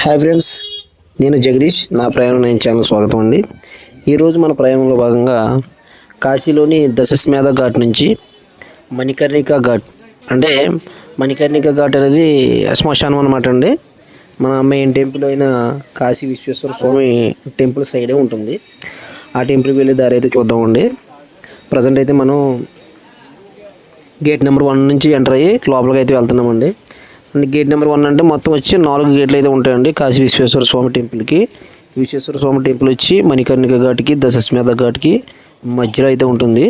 Hi friends నేను జగదీష్. నా ప్రయాణం నేను ఛానల్ స్వాగతం అండి. ఈరోజు మన ప్రయాణంలో భాగంగా కాశీలోని దశస్మేధ ఘాట్ నుంచి మణికర్ణిక ఘాట్ అంటే మణికర్ణిక ఘాట్ అనేది శ్మశానం అనమాట అండి. మన మెయిన్ టెంపుల్ అయిన కాశీ విశ్వేశ్వర స్వామి టెంపుల్ సైడే ఉంటుంది. ఆ టెంపుల్కి వెళ్ళే దారి అయితే చూద్దామండి ప్రజెంట్ అయితే మనం గేట్ నెంబర్ వన్ నుంచి ఎంటర్ అయ్యి లోపలికి అయితే వెళ్తున్నామండి గేట్ నెంబర్ వన్ అంటే మొత్తం వచ్చి నాలుగు గేట్లు అయితే ఉంటాయండి. కాశీ విశ్వేశ్వర స్వామి టెంపుల్కి విశ్వేశ్వర స్వామి టెంపుల్ వచ్చి మణికర్ణిక ఘాట్కి దశస్మేధ ఘాట్కి మధ్యలో అయితే ఉంటుంది.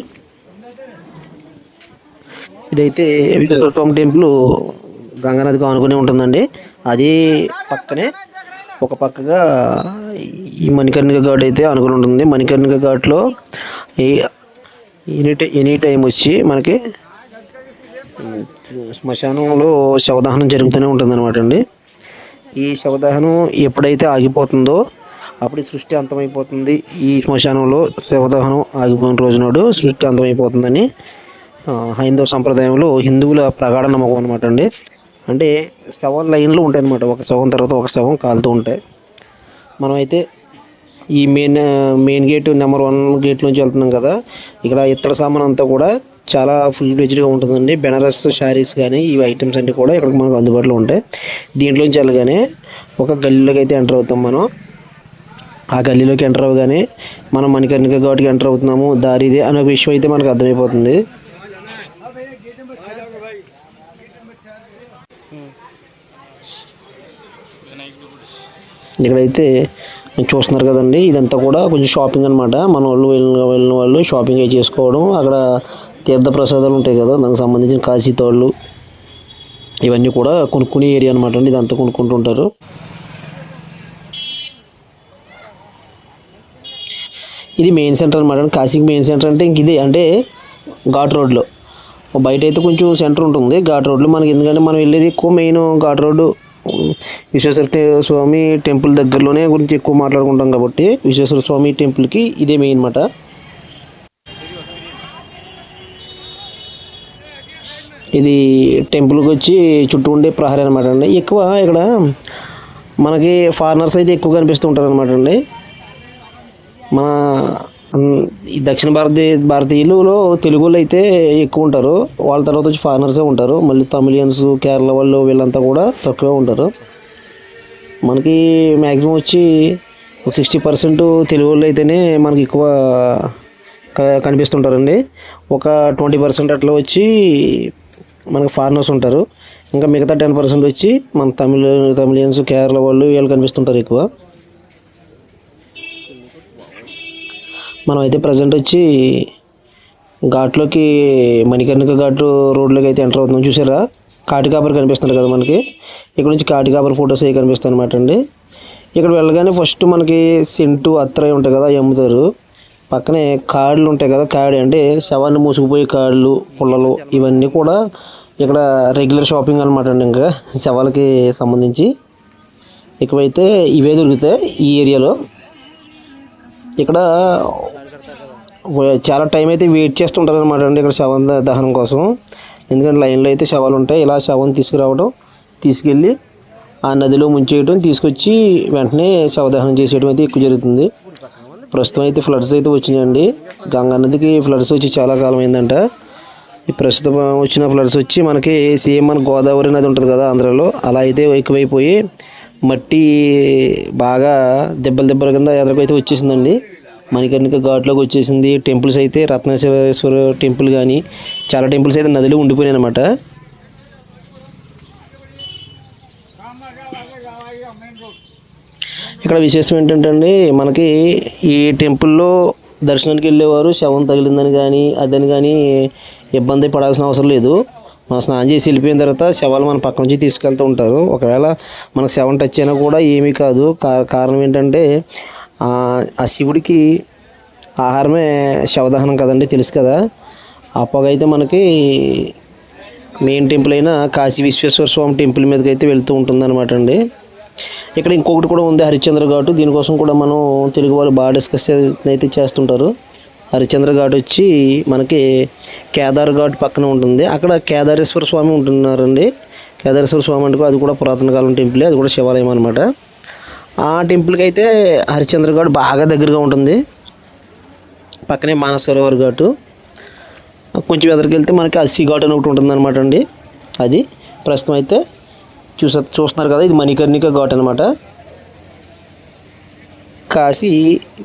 ఇదైతే విశ్వేశ్వర స్వామి టెంపుల్ గంగానదికి ఆనుకుని ఉంటుందండి. అది పక్కనే ఒక పక్కగా ఈ మణికర్ణిక ఘాట్ అయితే అనుకుని ఉంటుంది. మణికర్ణిక ఘాట్లో ఈ ఎనీ ఎనీ టైం వచ్చి మనకి శ్మశానంలో శవదహనం జరుగుతూనే ఉంటుంది అనమాట అండి. ఈ శవదహనం ఎప్పుడైతే ఆగిపోతుందో అప్పుడు సృష్టి అంతమైపోతుంది. ఈ శ్మశానంలో శవదహనం ఆగిపోయిన రోజు నాడు సృష్టి అంతమైపోతుందని హైందవ సంప్రదాయంలో హిందువుల ప్రగాఢ నమ్మకం అనమాట అండి. అంటే శవం లైన్లు ఉంటాయి అనమాట ఒక శవం తర్వాత ఒక శవం కాలుతూ ఉంటాయి. మనమైతే ఈ main main gate number one gate నుంచి వెళ్తున్నాం కదా. ఇక్కడ ఇత్తడి సామాన్ అంతా కూడా చాలా ఫుల్ ఫ్లెజ్డ్గా ఉంటుందండి. బెనారస్ శారీస్ కానీ ఈ ఐటమ్స్ అన్నీ కూడా ఇక్కడ మనకు అందుబాటులో ఉంటాయి. దీంట్లోంచి వెళ్ళగానే ఒక గల్లీలోకి అయితే ఎంటర్ అవుతాం మనం. ఆ గల్లీలోకి ఎంటర్ అవ్వగానే మనం మణికర్ణిక ఘాట్కి ఎంటర్ అవుతున్నాము. దారి ఇదే అనే విషయం అయితే మనకు అర్థమైపోతుంది. ఇక్కడైతే చూస్తున్నారు కదండి ఇదంతా కూడా కొంచెం షాపింగ్ అనమాట మన వాళ్ళు వెళ్ళిన వెళ్ళిన వాళ్ళు షాపింగ్ అయి చేసుకోవడం. అక్కడ తీర్థ ప్రసాదాలు ఉంటాయి కదా దానికి సంబంధించిన కాశీతాళ్ళు ఇవన్నీ కూడా కొనుక్కునే ఏరియా అనమాట అండి ఇదంతా కొనుక్కుంటుంటారు. ఇది మెయిన్ సెంటర్ అనమాట కాశీకి మెయిన్ సెంటర్ అంటే ఇంక ఇదే అంటే ఘాట్ రోడ్లో. బయట అయితే కొంచెం సెంటర్ ఉంటుంది ఘాట్ రోడ్లో మనకి ఎందుకంటే మనం వెళ్ళేది ఎక్కువ main ghat road Visweswara Swamy temple దగ్గరలోనే గురించి ఎక్కువ మాట్లాడుకుంటాం కాబట్టి విశ్వేశ్వర స్వామి టెంపుల్కి ఇదే మెయిన్ అనమాట ఇది టెంపుల్కి వచ్చి చుట్టూ ఉండే ప్రహరీ అనమాట అండి. ఎక్కువ ఇక్కడ మనకి ఫారినర్స్ అయితే ఎక్కువ కనిపిస్తూ ఉంటారు అనమాట అండి. మన ఈ దక్షిణ భారతీయ భారతీయులలో తెలుగు వాళ్ళు అయితే ఎక్కువ ఉంటారు. వాళ్ళ తర్వాత వచ్చి ఫారినర్సే ఉంటారు. మళ్ళీ తమిళియన్స్ కేరళ వాళ్ళు వీళ్ళంతా కూడా తక్కువే ఉంటారు. మనకి మ్యాక్సిమం వచ్చి ఒక సిక్స్టీ పర్సెంట్ తెలుగు వాళ్ళు అయితేనే మనకి ఎక్కువ కనిపిస్తుంటారండి ఒక ట్వంటీ పర్సెంట్ అట్లా వచ్చి మనకి ఫారినర్స్ ఉంటారు. ఇంకా మిగతా టెన్ పర్సెంట్ వచ్చి మన తమిళ తమిళియన్స్ కేరళ వాళ్ళు వీళ్ళు కనిపిస్తుంటారు ఎక్కువ. మనం అయితే ప్రజెంట్ వచ్చి ఘాట్లోకి మణికర్ణిక ఘాటు రోడ్లోకి అయితే ఎంటర్ అవుతున్నాం. చూసారా కాటికాపర్ కనిపిస్తుంది కదా మనకి. ఇక్కడ నుంచి కాటికాపర్ ఫొటోస్ అవి కనిపిస్తాయి అనమాట అండి. ఇక్కడ వెళ్ళగానే ఫస్ట్ మనకి సెంటు అత్తరై ఉంటాయి కదా అవి అమ్ముతారు. పక్కనే కాళ్ళు ఉంటాయి కదా కాడి అంటే శవాన్ని మూసుకుపోయే కాళ్ళు పుల్లలు ఇవన్నీ కూడా ఇక్కడ రెగ్యులర్ షాపింగ్ అనమాట అండి ఇంకా శవాలకి సంబంధించి. ఎక్కువైతే ఇవే దొరుకుతాయి ఈ ఏరియాలో. ఇక్కడ చాలా టైం అయితే వెయిట్ చేస్తుంటారు అనమాట అండి ఇక్కడ శవం దహనం కోసం. ఎందుకంటే లైన్లో అయితే శవాలు ఉంటాయి ఇలా శవం తీసుకురావడం తీసుకెళ్ళి ఆ నదిలో ముంచేయడం తీసుకొచ్చి వెంటనే శవదహనం చేసేయడం అయితే ఎక్కువ జరుగుతుంది. ప్రస్తుతం అయితే ఫ్లడ్స్ అయితే వచ్చినాయండి. గంగా నదికి ఫ్లడ్స్ వచ్చి చాలా కాలం అయిందంట. ఈ ప్రస్తుతం వచ్చిన ఫ్లడ్స్ వచ్చి మనకి సేమ్ మన గోదావరి నది ఉంటుంది కదా ఆంధ్రాలో. అలా అయితే ఎక్కువైపోయి మట్టి బాగా దెబ్బలు దెబ్బల కింద అయితే వచ్చేసిందండి. మణికర్ణిక ఘాట్లోకి వచ్చేసింది. టెంపుల్స్ అయితే రత్నేశ్వరేశ్వర టెంపుల్ కానీ చాలా టెంపుల్స్ అయితే నదిలో ఉండిపోయినాయి అనమాట ఇక్కడ విశేషం ఏంటంటే అండి మనకి ఈ టెంపుల్లో దర్శనానికి వెళ్ళేవారు శవం తగిలిందని కానీ అదని కానీ ఇబ్బంది పడాల్సిన అవసరం లేదు. మనం స్నానం చేసి వెళ్ళిపోయిన తర్వాత శవాలు మన పక్క నుంచి తీసుకెళ్తూ ఉంటారు. ఒకవేళ మనకు శవం టచ్ అయినా కూడా ఏమీ కాదు. కారణం ఏంటంటే ఆ శివుడికి ఆహారమే శవదహనం కదండి తెలుసు కదా. ఆ పొగ అయితే మనకి మెయిన్ టెంపుల్ అయిన కాశీ విశ్వేశ్వర స్వామి టెంపుల్ మీదకి అయితే వెళ్తూ ఉంటుంది అనమాట అండి. ఇక్కడ ఇంకొకటి కూడా ఉంది హరిశ్చంద్ర ఘాటు. దీనికోసం కూడా మనం తెలుగు వాళ్ళు బాగా డిస్కస్ అయితే చేస్తుంటారు. హరిశ్చంద్ర ఘాట్ వచ్చి మనకి కేదార్ ఘాట్ పక్కన ఉంటుంది. అక్కడ కేదారేశ్వర స్వామి ఉంటున్నారండి. కేదారేశ్వర స్వామి అంటే అది కూడా పురాతన కాలం టెంపుల్ అది కూడా శివాలయం అనమాట ఆ టెంపుల్కి అయితే హరిశ్చంద్ర ఘాట్ బాగా దగ్గరగా ఉంటుంది. పక్కనే మానసరోవర్ ఘాటు. కొంచెం ఎదరికి వెళ్తే మనకి అస్సీ ఘాట్ అని ఒకటి ఉంటుంది అనమాట అండి. అది ప్రస్తుతం అయితే చూసా చూస్తున్నారు కదా ఇది మణికర్ణిక ఘాట్ అనమాట కాశీ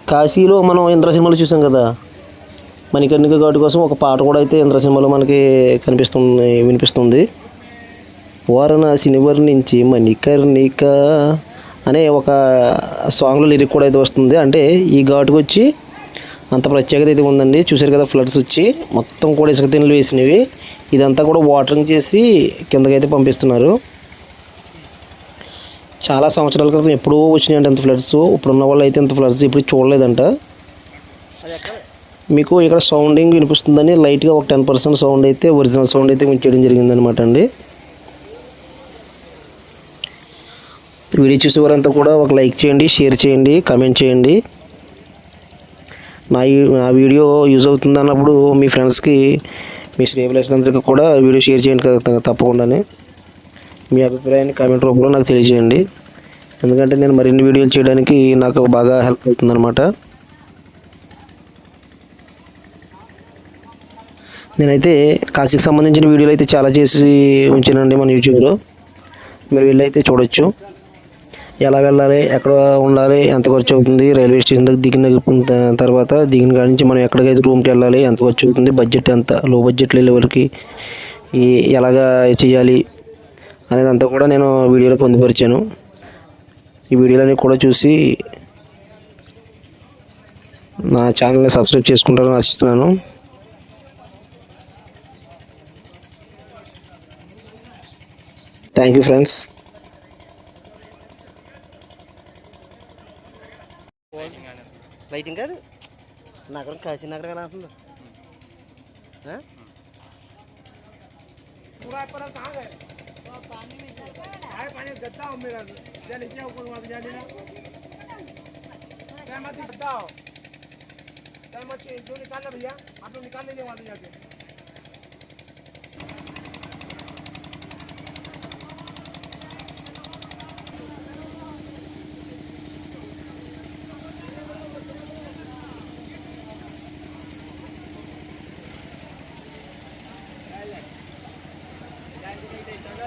కాశీలో మనం ఇంద్ర సినిమాలో చూసాం కదా. మణికర్ణిక ఘాట్ కోసం ఒక పాట కూడా అయితే ఇంద్ర సినిమాలో మనకి కనిపిస్తుంది వినిపిస్తుంది. వారణాసి నివరి నుంచి మణికర్ణిక అనే ఒక సాంగ్లో లిరిక్ కూడా అయితే వస్తుంది. అంటే ఈ ఘాటుకు వచ్చి అంత ప్రత్యేకత అయితే ఉందండి. చూసారు కదా ఫ్లడ్స్ వచ్చి మొత్తం కూడా ఇసుక తిన్నులు వేసినవి. ఇదంతా కూడా వాటరింగ్ చేసి కిందకైతే పంపిస్తున్నారు. చాలా సంవత్సరాల క్రితం ఎప్పుడో వచ్చినాయంట అంత ఫ్లడ్స్ ఇప్పుడున్న వాళ్ళు అయితే ఇంత ఫ్లడ్స్ ఇప్పుడు చూడలేదంట. మీకు ఇక్కడ సౌండింగ్ వినిపిస్తుందని లైట్గా ఒక టెన్ పర్సెంట్ సౌండ్ అయితే ఒరిజినల్ సౌండ్ అయితే ఉంచేయడం జరిగిందనమాట అండి. వీడియో చూసేవారంతా కూడా ఒక లైక్ చేయండి షేర్ చేయండి కామెంట్ చేయండి. నా నా వీడియో యూజ్ అవుతుంది అన్నప్పుడు మీ ఫ్రెండ్స్కి మీ శ్రేయభిలాషులందరికీ కూడా వీడియో షేర్ చేయండి కదా తప్పకుండానే. మీ అభిప్రాయాన్ని కామెంట్ రూపంలో నాకు తెలియజేయండి. ఎందుకంటే నేను మరిన్ని వీడియోలు చేయడానికి నాకు బాగా హెల్ప్ అవుతుందన్నమాట. నేనైతే కాశీకి సంబంధించిన వీడియోలు అయితే చాలా చేసి ఉంచానండి మన యూట్యూబ్లో. మీరు వెళ్ళి అయితే చూడొచ్చు. ఎలా వెళ్ళాలి ఎక్కడ ఉండాలి ఎంత ఖర్చు అవుతుంది రైల్వే స్టేషన్ దగ్గర దిగిన తర్వాత దిగిన కాడి నుంచి మనం ఎక్కడికైతే రూమ్కి వెళ్ళాలి ఎంత ఖర్చు అవుతుంది బడ్జెట్ ఎంత లో బడ్జెట్లో వెళ్ళే ఎలాగా చేయాలి అనేది అంతా కూడా నేను వీడియోలో పొందుపరిచాను. ఈ వీడియోలని కూడా చూసి నా ఛానల్ని సబ్స్క్రైబ్ చేసుకుంటారని ఆశిస్తున్నాను. థ్యాంక్ యూ ఫ్రెండ్స్ లైటింగ్ కాదు. నగరం కాశీ నగరం ఎలా પાણી ગદ્દા ઉમેરા ત્યાં નીચે ઉપર જાણીને ત્યાંમાંથી ગદ્દા આવો ત્યાં પછી જો નિકાલ ભૈયા આટલું નિકાલ લઈ લેવાનું જાતે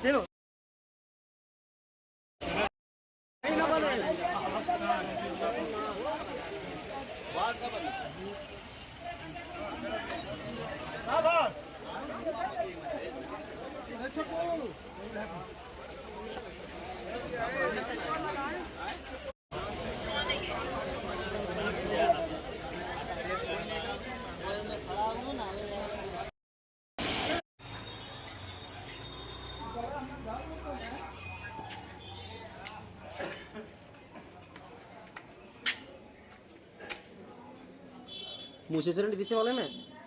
Zero. ఉంటుందో ఆ? మూసేసారండి తీసేవాళ్ళమే गुड